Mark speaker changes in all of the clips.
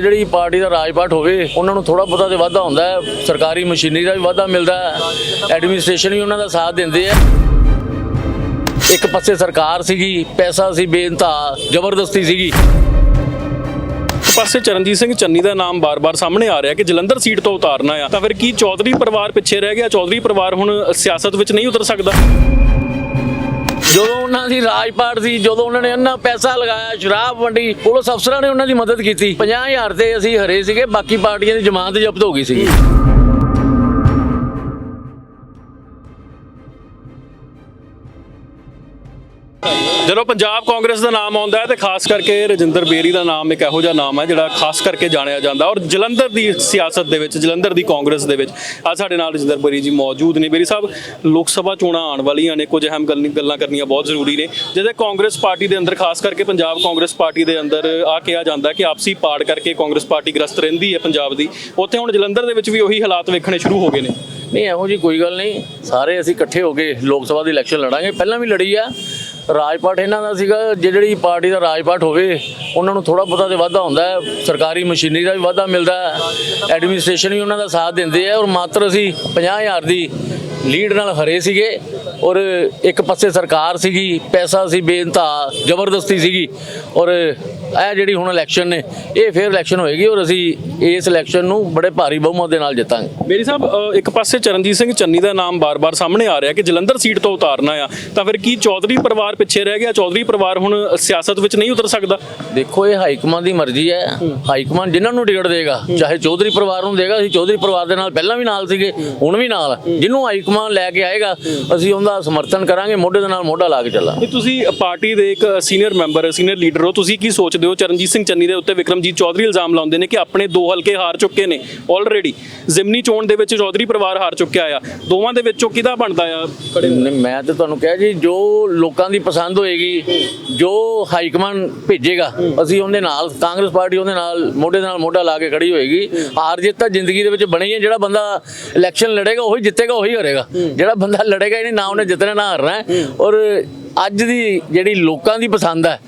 Speaker 1: ਜਿਹੜੀ ਪਾਰਟੀ ਦਾ ਰਾਜਪਾਟ ਹੋਵੇ, ਉਹਨਾਂ ਨੂੰ ਥੋੜਾ ਬਹੁਤਾ ਤੇ ਵਾਧਾ ਹੁੰਦਾ ਹੈ। ਸਰਕਾਰੀ ਮਸ਼ੀਨਰੀ ਦਾ ਵੀ ਵਾਧਾ ਮਿਲਦਾ ਹੈ। ਐਡਮਿਨਿਸਟ੍ਰੇਸ਼ਨ ਵੀ ਉਹਨਾਂ ਦਾ ਸਾਥ ਦਿੰਦੇ ਆ ਇੱਕ ਪਾਸੇ ਸਰਕਾਰ ਸੀਗੀ, ਪੈਸਾ ਸੀ ਬੇਨਤਾ ਜ਼ਬਰਦਸਤੀ ਸੀਗੀ।
Speaker 2: ਇੱਕ ਪਾਸੇ ਚਰਨਜੀਤ ਸਿੰਘ ਚੰਨੀ ਦਾ ਨਾਮ ਬਾਰ-ਬਾਰ ਸਾਹਮਣੇ ਆ ਰਿਹਾ ਕਿ ਜਲੰਧਰ ਸੀਟ ਤੋਂ ਉਤਾਰਨਾ ਆ। ਤਾਂ ਫਿਰ ਕੀ ਚੌਧਰੀ ਪਰਿਵਾਰ ਪਿੱਛੇ ਰਹਿ ਗਿਆ? ਚੌਧਰੀ ਪਰਿਵਾਰ ਹੁਣ ਸਿਆਸਤ ਵਿੱਚ ਨਹੀਂ ਉਤਰ ਸਕਦਾ।
Speaker 1: ਜਦੋਂ ਉਹਨਾਂ ਦੀ ਰਾਜਪਾਟ ਸੀ, ਜਦੋਂ ਉਹਨਾਂ ਨੇ ਇੰਨਾ ਪੈਸਾ ਲਗਾਇਆ, ਸ਼ਰਾਬ ਵੰਡੀ, ਪੁਲਿਸ ਅਫਸਰਾਂ ਨੇ ਉਹਨਾਂ ਦੀ ਮਦਦ ਕੀਤੀ। 50000 ਤੇ ਅਸੀਂ ਹਰੇ ਸੀਗੇ, ਬਾਕੀ ਪਾਰਟੀਆਂ ਦੀ ਜ਼ਮਾਨਤ ਜ਼ਬਤ ਹੋ ਗਈ ਸੀਗੀ।
Speaker 2: ਜਦੋਂ ਪੰਜਾਬ ਕਾਂਗਰਸ ਦਾ ਨਾਮ ਆਉਂਦਾ ਹੈ ਤੇ ਖਾਸ ਕਰਕੇ ਰਜਿੰਦਰ ਬੇਰੀ ਦਾ ਨਾਮ ਇੱਕ ਇਹੋ ਜਿਹਾ ਨਾਮ ਹੈ ਜਿਹੜਾ ਖਾਸ ਕਰਕੇ ਜਾਣਿਆ ਜਾਂਦਾ ਔਰ ਜਲੰਧਰ ਦੀ ਸਿਆਸਤ ਦੇ ਵਿੱਚ, ਜਲੰਧਰ ਦੀ ਕਾਂਗਰਸ ਦੇ ਵਿੱਚ ਆ ਸਾਡੇ ਨਾਲ ਰਜਿੰਦਰ ਬੇਰੀ ਜੀ ਮੌਜੂਦ ਨੇ। ਬੇਰੀ ਸਾਹਿਬ, ਲੋਕ ਸਭਾ ਚੋਣਾਂ ਆਉਣ ਵਾਲੀਆਂ ਨੇ, ਕੁਝ ਅਹਿਮ ਗੱਲ- ਗੱਲਾਂ ਕਰਨੀਆਂ ਬਹੁਤ ਜ਼ਰੂਰੀ ਨੇ। ਜਿਹਦੇ ਕਾਂਗਰਸ ਪਾਰਟੀ ਦੇ ਅੰਦਰ, ਖਾਸ ਕਰਕੇ ਪੰਜਾਬ ਕਾਂਗਰਸ ਪਾਰਟੀ ਦੇ ਅੰਦਰ ਆ ਕਿਹਾ ਜਾਂਦਾ ਕਿ ਆਪਸੀ ਪਾੜ ਕਰਕੇ ਕਾਂਗਰਸ ਪਾਰਟੀ ਗ੍ਰਸਤ ਰਹਿੰਦੀ ਹੈ ਪੰਜਾਬ ਦੀ। ਉੱਥੇ ਹੁਣ ਜਲੰਧਰ ਦੇ ਵਿੱਚ ਵੀ ਉਹੀ ਹਾਲਾਤ ਵੇਖਣੇ ਸ਼ੁਰੂ ਹੋ ਗਏ ਨੇ।
Speaker 1: ਨਹੀਂ, ਇਹੋ ਜੀ ਕੋਈ ਗੱਲ ਨਹੀਂ। ਸਾਰੇ ਅਸੀਂ ਇਕੱਠੇ ਹੋ ਕੇ ਲੋਕ ਸਭਾ ਦੀ ਇਲੈਕਸ਼ਨ ਲੜਾਂਗੇ। ਪਹਿਲਾਂ ਵੀ ਲੜੀ ਆ ਰਾਜਪਾਠ ਇਹਨਾਂ ਦਾ ਸੀਗਾ ਜਿਹੜੀ ਪਾਰਟੀ ਦਾ ਰਾਜਪਾਟ ਹੋਵੇ, ਉਹਨਾਂ ਨੂੰ ਥੋੜਾ ਬਹੁਤਾ ਤੇ ਵਾਧਾ ਹੁੰਦਾ ਹੈ। ਸਰਕਾਰੀ ਮਸ਼ੀਨਰੀ ਦਾ ਵੀ ਵਾਧਾ ਮਿਲਦਾ ਹੈ। ਐਡਮਿਨਿਸਟ੍ਰੇਸ਼ਨ ਵੀ ਉਹਨਾਂ ਦਾ ਸਾਥ ਦਿੰਦੇ ਆ ਔਰ ਮਾਤਰ ਅਸੀਂ 50000 ਦੀ ਲੀਡ ਨਾਲ ਹਰੇ ਸੀਗੇ ਔਰ ਇੱਕ ਪਾਸੇ ਸਰਕਾਰ ਸੀਗੀ, ਪੈਸਾ ਸੀ ਬੇਨਤਾ ਜ਼ਬਰਦਸਤੀ ਸੀਗੀ ਔਰ ਇਹ ਜਿਹੜੀ ਹੁਣ ਇਲੈਕਸ਼ਨ ਨੇ ਇਹ ਫੇਰ ਇਲੈਕਸ਼ਨ ਹੋਏਗੀ ਔਰ ਅਸੀਂ ਇਸ ਇਲੈਕਸ਼ਨ ਨੂੰ ਬੜੇ ਭਾਰੀ ਬਹੁਮਤ ਦੇ ਨਾਲ ਜਿੱਤਾਂਗੇ।
Speaker 2: ਮੇਰੀ ਸਾਹਿਬ ਇੱਕ ਪਾਸੇ ਚਰਨਜੀਤ ਸਿੰਘ ਚੰਨੀ ਦਾ ਨਾਮ ਬਾਰ-ਬਾਰ ਸਾਹਮਣੇ ਆ ਰਿਹਾ ਕਿ ਜਲੰਧਰ ਸੀਟ ਤੋਂ ਉਤਾਰਨਾ ਆ। ਤਾਂ ਫਿਰ ਕੀ ਚੌਧਰੀ ਪਰਿਵਾਰ ਪਿੱਛੇ ਰਹਿ ਗਿਆ? ਚੌਧਰੀ ਪਰਿਵਾਰ ਹੁਣ ਸਿਆਸਤ ਵਿੱਚ ਨਹੀਂ ਉਤਰ ਸਕਦਾ?
Speaker 1: ਦੇਖੋ ਇਹ ਹਾਈਕਮਾਨ ਦੀ ਮਰਜ਼ੀ ਹੈ। ਹਾਈਕਮਾਨ ਜਿਨ੍ਹਾਂ ਨੂੰ ਟਿਕਟ ਦੇਗਾ ਚਾਹੇ ਚੌਧਰੀ ਪਰਿਵਾਰ ਨੂੰ ਦੇਗਾ ਅਸੀਂ ਚੌਧਰੀ ਪਰਿਵਾਰ ਦੇ ਨਾਲ ਪਹਿਲਾਂ ਵੀ ਨਾਲ ਸੀਗੇ ਹੁਣ ਵੀ ਨਾਲ। ਜਿਹਨੂੰ ਹਾਈਕਮਾਨ ਲੈ ਕੇ ਆਏਗਾ ਅਸੀਂ ਉਹਦਾ ਸਮਰਥਨ ਕਰਾਂਗੇ ਮੋਢੇ ਦੇ ਨਾਲ ਮੋਢਾ ਲਾ ਕੇ ਚੱਲਾਂਗੇ।
Speaker 2: ਤੁਸੀਂ ਪਾਰਟੀ ਦੇ ਇੱਕ ਸੀਨੀਅਰ ਮੈਂਬਰ ਸੀਨੀਅਰ ਲੀਡਰ ਹੋ ਤੁਸੀਂ ਕੀ ਸੋਚਦੇ ਹੋ। ਚਰਨਜੀਤ ਸਿੰਘ ਚੰਨੀ ਦੇ ਉੱਤੇ ਵਿਕਰਮਜੀਤ ਚੌਧਰੀ ਇਲਜ਼ਾਮ ਲਾਉਂਦੇ ਨੇ ਕਿ ਆਪਣੇ ਦੋ ਹਲਕੇ ਹਾਰ ਚੁੱਕੇ ਨੇ। ਆਲਰੇਡੀ ਜ਼ਿਮਨੀ ਚੋਣ ਦੇ ਵਿੱਚ ਚੌਧਰੀ ਪਰਿਵਾਰ ਹਾਰ ਚੁੱਕਿਆ ਆ। ਦੋਵਾਂ ਦੇ ਵਿੱਚੋਂ ਕਿਹਦਾ ਬਣਦਾ ਆ?
Speaker 1: ਮੈਂ ਤੇ ਤੁਹਾਨੂੰ ਕਿਹਾ ਜੀ, ਜੋ ਲੋਕਾਂ ਦੀ ਪਸੰਦ ਹੋਏਗੀ, ਜੋ ਹਾਈਕਮਾਨ ਭੇਜੇਗਾ, ਅਸੀਂ ਉਹਦੇ ਨਾਲ, ਕਾਂਗਰਸ ਪਾਰਟੀ ਉਹਦੇ ਨਾਲ, ਮੋਢੇ ਨਾਲ ਮੋਢਾ ਲਾ ਕੇ ਖੜੀ ਹੋਏਗੀ। ਹਾਰ ਜਿੱਤ ਤਾਂ ਜ਼ਿੰਦਗੀ ਦੇ ਵਿੱਚ ਬਣੀ ਹੈ, ਜਿਹੜਾ ਬੰਦਾ ਇਲੈਕਸ਼ਨ ਲੜੇਗਾ, ਉਹੀ ਜਿੱਤੇਗਾ, ਉਹੀ ਹਾਰੇਗਾ। ਜਿਹੜਾ ਬੰਦਾ ਲੜੇਗਾ, ਇਹਨੇ ਨਾ ਉਹਨੇ ਜਿੱਤਣਾ, ਨਾ ਹਾਰਨਾ ਔਰ ਅੱਜ ਦੀ ਜਿਹੜੀ ਲੋਕਾਂ ਦੀ ਪਸੰਦ ਹੈ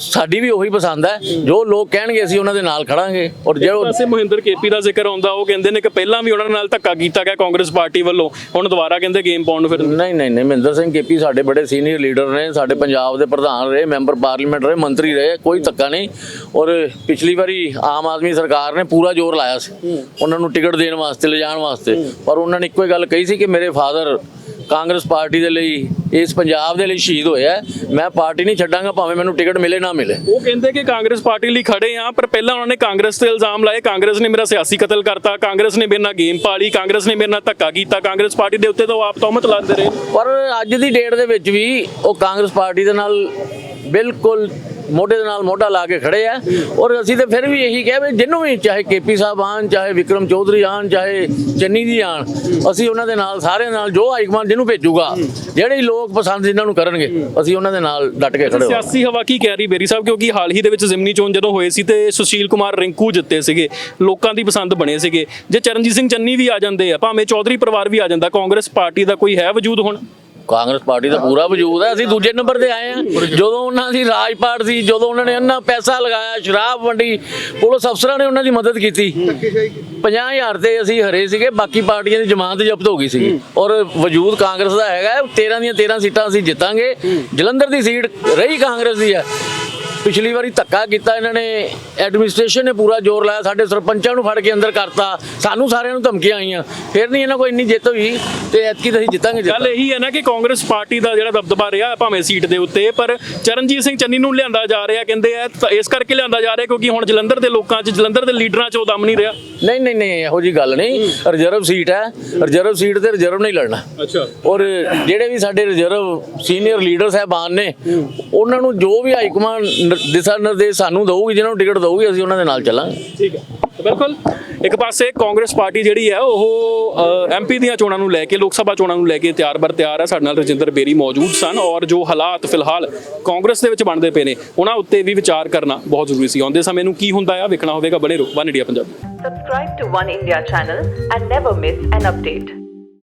Speaker 1: ਸਾਡੀ ਵੀ ਉਹੀ ਪਸੰਦ ਹੈ। ਜੋ ਲੋਕ ਕਹਿਣਗੇ ਅਸੀਂ ਉਹਨਾਂ ਦੇ ਨਾਲ ਖੜਾਂਗੇ। ਔਰ ਜੋ
Speaker 2: ਵੈਸੇ ਮਹਿੰਦਰ ਕੇਪੀ ਦਾ ਜ਼ਿਕਰ ਆਉਂਦਾ ਉਹ ਕਹਿੰਦੇ ਨੇ ਕਿ ਪਹਿਲਾਂ ਵੀ ਉਹਨਾਂ ਨਾਲ ਧੱਕਾ ਕੀਤਾ ਗਿਆ ਕਾਂਗਰਸ ਪਾਰਟੀ ਵੱਲੋਂ। ਹੁਣ ਦੁਬਾਰਾ ਕਹਿੰਦੇ ਗੇਮ ਪਾਉਣ ਨੂੰ ਫਿਰ।
Speaker 1: ਨਹੀਂ ਨਹੀਂ ਨਹੀਂ ਮਹਿੰਦਰ ਸਿੰਘ ਕੇਪੀ ਸਾਡੇ ਬੜੇ ਸੀਨੀਅਰ ਲੀਡਰ ਨੇ ਸਾਡੇ ਪੰਜਾਬ ਦੇ ਪ੍ਰਧਾਨ ਰਹੇ ਮੈਂਬਰ ਪਾਰਲੀਮੈਂਟ ਰਹੇ ਮੰਤਰੀ ਰਹੇ ਕੋਈ ਧੱਕਾ ਨਹੀਂ। ਔਰ ਪਿਛਲੀ ਵਾਰੀ ਆਮ ਆਦਮੀ ਸਰਕਾਰ ਨੇ ਪੂਰਾ ਜ਼ੋਰ ਲਾਇਆ ਸੀ। ਉਹਨਾਂ ਨੂੰ ਟਿਕਟ ਦੇਣ ਵਾਸਤੇ ਲਿਜਾਣ ਵਾਸਤੇ। ਪਰ ਉਹਨਾਂ ਨੇ ਇੱਕੋ ਹੀ ਗੱਲ ਕਹੀ ਸੀ ਕਿ ਮੇਰੇ ਫਾਦਰ ਕਾਂਗਰਸ ਪਾਰਟੀ ਦੇ ਲਈ ਇਸ ਪੰਜਾਬ ਦੇ ਲਈ ਸ਼ਹੀਦ ਹੋਇਆ। ਮੈਂ ਪਾਰਟੀ ਨਹੀਂ ਛੱਡਾਂਗਾ ਭਾਵੇਂ ਮੈਨੂੰ ਟਿਕਟ ਮਿਲੇ ਨਾ ਮਿਲੇ।
Speaker 2: ਉਹ ਕਹਿੰਦੇ ਕਿ ਕਾਂਗਰਸ ਪਾਰਟੀ ਲਈ ਖੜੇ ਆ ਪਰ ਪਹਿਲਾਂ ਉਹਨਾਂ ਨੇ ਕਾਂਗਰਸ ਤੇ ਇਲਜ਼ਾਮ ਲਾਏ। ਕਾਂਗਰਸ ਨੇ ਮੇਰਾ ਸਿਆਸੀ ਕਤਲ ਕਰਤਾ ਕਾਂਗਰਸ ਨੇ ਮੇਰੇ ਨਾਲ ਗੇਮ ਪਾਲੀ ਕਾਂਗਰਸ ਨੇ ਮੇਰੇ ਨਾਲ ਧੱਕਾ ਕੀਤਾ। ਕਾਂਗਰਸ ਪਾਰਟੀ ਦੇ ਉੱਤੇ ਤਾਂ ਉਹ ਆਪ ਤਹਮਤ ਲਾਉਂਦੇ ਰਹੇ।
Speaker 1: ਪਰ ਅੱਜ ਦੀ ਡੇਟ ਦੇ ਵਿੱਚ ਵੀ ਉਹ ਕਾਂਗਰਸ ਪਾਰਟੀ ਦੇ ਨਾਲ ਬਿਲਕੁਲ ਮੋਢੇ ਦੇ ਨਾਲ ਮੋਢਾ ਲਾ ਕੇ ਖੜੇ ਆ ਔਰ ਅਸੀਂ ਤੇ ਫਿਰ ਵੀ ਇਹੀ ਕਿਹਾ ਵੀ ਜਿਹਨੂੰ ਵੀ ਚਾਹੇ ਕੇਪੀ ਸਾਹਿਬ ਆਣ, ਚਾਹੇ ਵਿਕਰਮ ਚੌਧਰੀ ਆਣ, ਚਾਹੇ ਚੰਨੀ ਜੀ ਆਣ, ਅਸੀਂ ਉਹਨਾਂ ਦੇ ਨਾਲ ਸਾਰਿਆਂ ਨਾਲ ਜੋ ਹਾਈਕਮਾਨ ਜਿਹਨੂੰ ਭੇਜੂਗਾ, ਜਿਹੜੇ ਲੋਕ ਪਸੰਦ ਜਿਨ੍ਹਾਂ ਨੂੰ ਕਰਨਗੇ, ਅਸੀਂ ਉਹਨਾਂ ਦੇ ਨਾਲ ਡਟ ਕੇ ਖੜੇ ਹੋਵਾਂਗੇ।
Speaker 2: ਸਿਆਸੀ ਹਵਾ ਕੀ ਕਹਿ ਰਹੀ ਬੇਰੀ ਸਾਹਿਬ? ਕਿਉਂਕਿ ਹਾਲ ਹੀ ਦੇ ਵਿੱਚ ਜ਼ਿਮਨੀ ਚੋਣ ਜਦੋਂ ਹੋਏ ਸੀ ਤੇ ਸੁਸ਼ੀਲ ਕੁਮਾਰ ਰਿੰਕੂ ਜਿੱਤੇ ਸੀਗੇ, ਲੋਕਾਂ ਦੀ ਪਸੰਦ ਬਣੇ ਸੀਗੇ। ਜੇ ਚਰਨਜੀਤ ਸਿੰਘ ਚੰਨੀ ਵੀ ਆ ਜਾਂਦੇ ਆ, ਭਾਵੇਂ ਚੌਧਰੀ ਪਰਿਵਾਰ ਵੀ ਆ ਜਾਂਦਾ, ਕਾਂਗਰਸ ਪਾਰਟੀ ਦਾ ਕੋਈ ਹੈ ਵਜੂਦ ਹੁਣ?
Speaker 1: ਕਾਂਗਰਸ ਪਾਰਟੀ ਦਾ ਪੂਰਾ ਵਜੂਦ ਹੈ ਅਸੀਂ ਦੂਜੇ ਨੰਬਰ ਤੇ ਆਏ ਆ। ਜਦੋਂ ਉਹਨਾਂ ਦੀ ਰਾਜਪਾਟ ਸੀ, ਜਦੋਂ ਉਹਨਾਂ ਨੇ ਇੰਨਾ ਪੈਸਾ ਲਗਾਇਆ, ਸ਼ਰਾਬ ਵੰਡੀ, ਪੁਲਿਸ ਅਫਸਰਾਂ ਨੇ ਉਹਨਾਂ ਦੀ ਮਦਦ ਕੀਤੀ। 50000 ਤੇ ਅਸੀਂ ਹਰੇ ਸੀਗੇ, ਬਾਕੀ ਪਾਰਟੀਆਂ ਦੀ ਜ਼ਮਾਨਤ ਜ਼ਬਤ ਹੋ ਗਈ ਸੀਗੀ। ਔਰ ਵਜੂਦ ਕਾਂਗਰਸ ਦਾ ਹੈਗਾ ਹੈ। 13 ਦੀਆਂ 13 ਸੀਟਾਂ ਅਸੀਂ ਜਿੱਤਾਂਗੇ। ਜਲੰਧਰ ਦੀ ਸੀਟ ਰਹੀ ਕਾਂਗਰਸ ਦੀ ਹੈ ਪਿਛਲੀ ਵਾਰੀ ਧੱਕਾ ਕੀਤਾ ਇਹਨਾਂ ਨੇ ਐਡਮਿਨਿਸਟ੍ਰੇਸ਼ਨ ਨੇ ਪੂਰਾ ਜ਼ੋਰ ਲਾਇਆ ਸਾਡੇ ਸਰਪੰਚਾਂ ਨੂੰ ਫੜ ਕੇ ਅੰਦਰ ਕਰਤਾ ਸਾਨੂੰ ਸਾਰਿਆਂ ਨੂੰ ਧਮਕੀਆਂ ਆਈਆਂ ਫਿਰ ਨਹੀਂ ਇਹਨਾਂ ਕੋਈ ਇੰਨੀ ਜਿੱਤ ਹੋਈ ਤੇ ਐਤਕੀ ਤਾਂ ਅਸੀਂ ਜਿੱਤਾਂਗੇ
Speaker 2: ਗੱਲ ਇਹੀ ਹੈ ਨਾ ਕਿ ਕਾਂਗਰਸ ਪਾਰਟੀ ਦਾ ਜਿਹੜਾ ਦਬਦਬਾ ਰਿਹਾ ਭਾਵੇਂ ਸੀਟ ਦੇ ਉੱਤੇ ਪਰ ਚਰਨਜੀਤ ਸਿੰਘ ਚੰਨੀ ਨੂੰ ਲਿਆਂਦਾ ਜਾ ਰਿਹਾ ਕਹਿੰਦੇ ਆ ਇਸ ਕਰਕੇ ਲਿਆਂਦਾ ਜਾ ਰਿਹਾ ਕਿਉਂਕਿ ਹੁਣ ਜਲੰਧਰ ਦੇ ਲੋਕਾਂ 'ਚ ਜਲੰਧਰ ਦੇ ਲੀਡਰਾਂ 'ਚ ਉਹ ਦਮ ਨਹੀਂ ਰਿਹਾ।
Speaker 1: ਨਹੀਂ ਨਹੀਂ ਨਹੀਂ ਇਹੋ ਜੀ ਗੱਲ ਨਹੀਂ ਰਿਜ਼ਰਵ ਸੀਟ ਹੈ ਰਿਜ਼ਰਵ ਸੀਟ ਤੇ ਰਿਜ਼ਰਵ ਨਹੀਂ ਲੜਨਾ।
Speaker 2: ਅੱਛਾ।
Speaker 1: ਔਰ ਜਿਹੜੇ ਵੀ ਸਾਡੇ ਰਿਜ਼ਰਵ ਸੀਨੀਅਰ ਲੀਡਰ ਸਾਹਿਬਾਨ ਨੇ ਉਹਨਾਂ ਨੂੰ ਜੋ ਵੀ ਹਾਈਕਮਾਨ ਦਿਸ਼ਾ ਨਿਰਦੇਸ਼ ਸਾਨੂੰ ਦਊਗੀ ਜਿਹਨਾਂ ਨੂੰ ਟਿਕਟ ਦਊਗੀ ਅਸੀਂ ਉਹਨਾਂ ਦੇ ਨਾਲ ਚੱਲਾਂਗੇ।
Speaker 2: ਠੀਕ ਹੈ। ਬਿਲਕੁਲ ਇੱਕ ਪਾਸੇ ਕਾਂਗਰਸ ਪਾਰਟੀ ਜਿਹੜੀ ਹੈ ਉਹ ਐਮਪੀ ਦੀਆਂ ਚੋਣਾਂ ਨੂੰ ਲੈ ਕੇ ਲੋਕ ਸਭਾ ਚੋਣਾਂ ਨੂੰ ਲੈ ਕੇ ਤਿਆਰ ਬਰ ਤਿਆਰ ਹੈ। ਸਾਡੇ ਨਾਲ ਰਜਿੰਦਰ ਬੇਰੀ ਮੌਜੂਦ ਸਨ ਔਰ ਜੋ ਹਾਲਾਤ ਫਿਲਹਾਲ ਕਾਂਗਰਸ ਦੇ ਵਿੱਚ ਬਣਦੇ ਪਏ ਨੇ ਉਹਨਾਂ ਉੱਤੇ ਵੀ ਵਿਚਾਰ ਕਰਨਾ ਬਹੁਤ ਜ਼ਰੂਰੀ ਸੀ। ਆਉਂਦੇ ਸਮੇਂ ਨੂੰ ਕੀ ਹੁੰਦਾ ਆ ਵੇਖਣਾ ਹੋਵੇਗਾ। ਬਣੇ ਰਹੋ One India Punjabi.
Speaker 3: Subscribe to One India channel and never miss an update.